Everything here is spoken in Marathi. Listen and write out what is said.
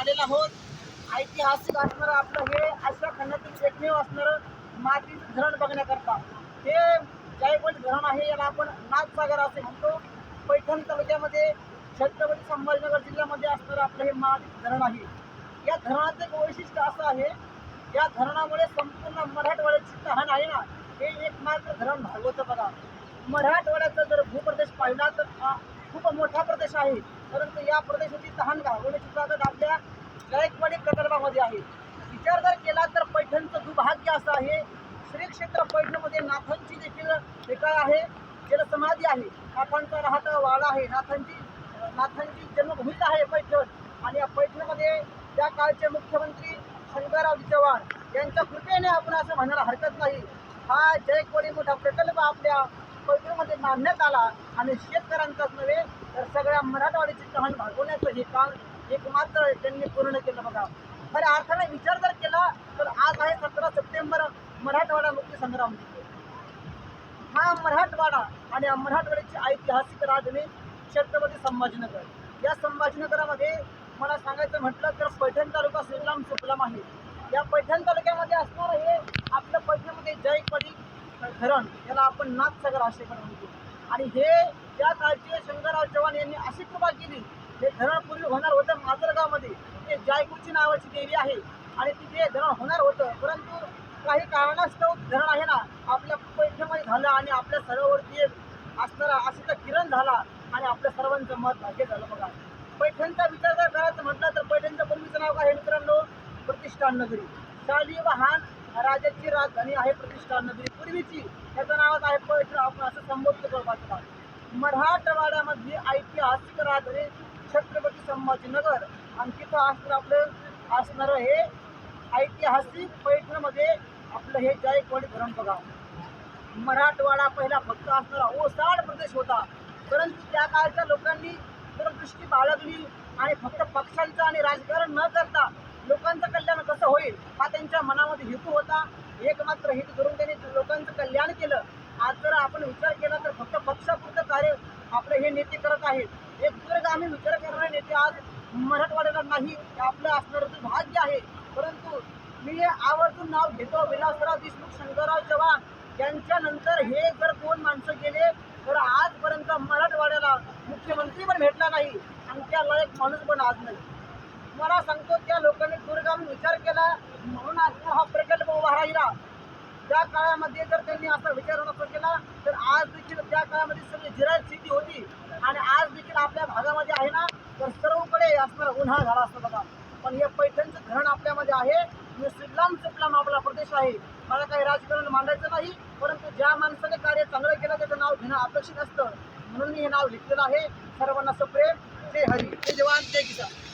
आलेलो आहोत ऐतिहासिक असणारं आपलं हे आशिया खंडातील एकमेव असणारं माती धरण बघण्याकरता. हे जायकवाडी धरण आहे याला आपण नाथसागर असे म्हणतो. पैठण तालुक्यामध्ये छत्रपती संभाजीनगर जिल्ह्यामध्ये असणारं आपलं हे माती धरण आहे. या धरणाचं एक वैशिष्ट्य असं आहे या धरणामुळे संपूर्ण मराठवाड्याची तहान आहे ना हे एकमात्र धरण भागवतं बघा. मराठवाड्याचा जर भूप्रदेश पाहिला तर हा खूप मोठा प्रदेश आहे. परंतु या प्रदेशाची तहान घालवण्याची ताकद आपल्या गायकवाडी प्रकल्पामध्ये आहे. विचार जर केला तर पैठणचं दुर्भाग्य असं आहे. श्री क्षेत्र पैठणमध्ये नाथांची देखील ठिकाण आहे. जलसमाधी आहे. नाथांचा राहता वाडा आहे. नाथांची नाथांची जन्मभूमी आहे पैठण. आणि या पैठणमध्ये त्या काळचे मुख्यमंत्री शंकरराव चव्हाण यांच्या कृपेने आपण असं म्हणायला हरकत नाही. हा जयकवाडी मोठा प्रकल्प आपल्या बैठकीमध्ये मांडण्यात आला आणि शेतकऱ्यांचाच नव्हे तर सगळ्या मराठवाड्याची तहान भागवण्याचं हे काम एकमात्र त्यांनी पूर्ण केलं बघा. खऱ्या अर्थाने विचार जर केला तर आज आहे सतरा सप्टेंबर मराठवाडा मुक्तीसंग्राम हा मराठवाडा आणि या मराठवाड्याची ऐतिहासिक राजधानी छत्रपती संभाजीनगर. या संभाजीनगरामध्ये मला सांगायचं म्हटलं तर पैठण तालुका सुजलाम सुफलाम आहे. या पैठण तालुक्यामध्ये असणारं हे धरण याला आपण नाथसागर असे पण म्हणतो. आणि हे त्या काळचे शंकरराव चव्हाण यांनी अशी कृपा केली हे धरण पूर्वी होणार होतं माजलगावमध्ये. ते जायकूची नावाची देवी आहे आणि तिथे धरण होणार होतं. परंतु काही कारणास्तव धरण आहे ना आपल्या पैठणमध्ये झालं आणि आपल्या सर्ववरती एक असणारा अशीचा किरण झाला आणि आपल्या सर्वांचं मत भाग्य झालं बघा. पैठणचा विचार जर करायचं म्हटलं तर पैठणचं पूर्वीचं नाव काय आहे मित्रांनो? प्रतिष्ठान नगरी. शालिवाहन राजाची राजधानी आहे प्रतिष्ठान नगरी. पूर्वीची त्याचं नावच आहे पैठण आपण असं संबोधित करतो मराठवाड्यामधली ऐतिहासिक राजधानी छत्रपती संभाजीनगर. आणि तिथं असणार आपलं असणारं हे ऐतिहासिक पैठणमध्ये आपलं हे जायकवाडी धरण बघा. मराठवाडा पहिला फक्त असणारा ओसाड प्रदेश होता. परंतु त्या काळच्या लोकांनी दूरदृष्टी बाळगली आणि फक्त पक्षांचं आणि राजकारण न करता लोकांचं कल्याण कसं होईल हा त्यांच्या मनामध्ये हेतू होता. एकमात्र हित करून त्यांनी लोकांचं कल्याण केलं. आज जर आपण विचार केला तर फक्त पक्षापुरतं कार्य आपले हे नेते करत आहेत. एक दूरगामी विचार करणारे नेते आज मराठवाड्याला नाही हे आपलं असणारं ते भाग्य आहे. परंतु मी आवर्जून नाव घेतो विलासराव देशमुख शंकरराव चव्हाण यांच्यानंतर हे जर दोन माणसं गेले तर आजपर्यंत मराठवाड्याला मुख्यमंत्री पण भेटला नाही आणि त्या लायक माणूस पण आज नाही. मला सांगतो त्या लोकांनी दूरगामी विचार केला म्हणून आज हा प्रकल्प उभा राहिला. त्या काळामध्ये जर त्यांनी असा विचार नसतो केला तर आज देखील त्या काळामध्ये सगळी जिरायत स्थिती होती. आणि आज देखील आपल्या भागामध्ये आहे ना तर सर्वकडे असणारा उन्हाळा झाला असता बघा. पण हे पैठणचं धरण आपल्यामध्ये आहे. हे सुजलाम सुफलाम आपला प्रदेश आहे. मला काही राजकारण मांडायचं नाही परंतु ज्या माणसाने कार्य चांगलं केलं त्याचं नाव घेणं अपेक्षित असतं. म्हणून मी हे नाव घेतलेलं आहे. सर्वांना सप्रेम जय हरी. जय जवान. जय किसान.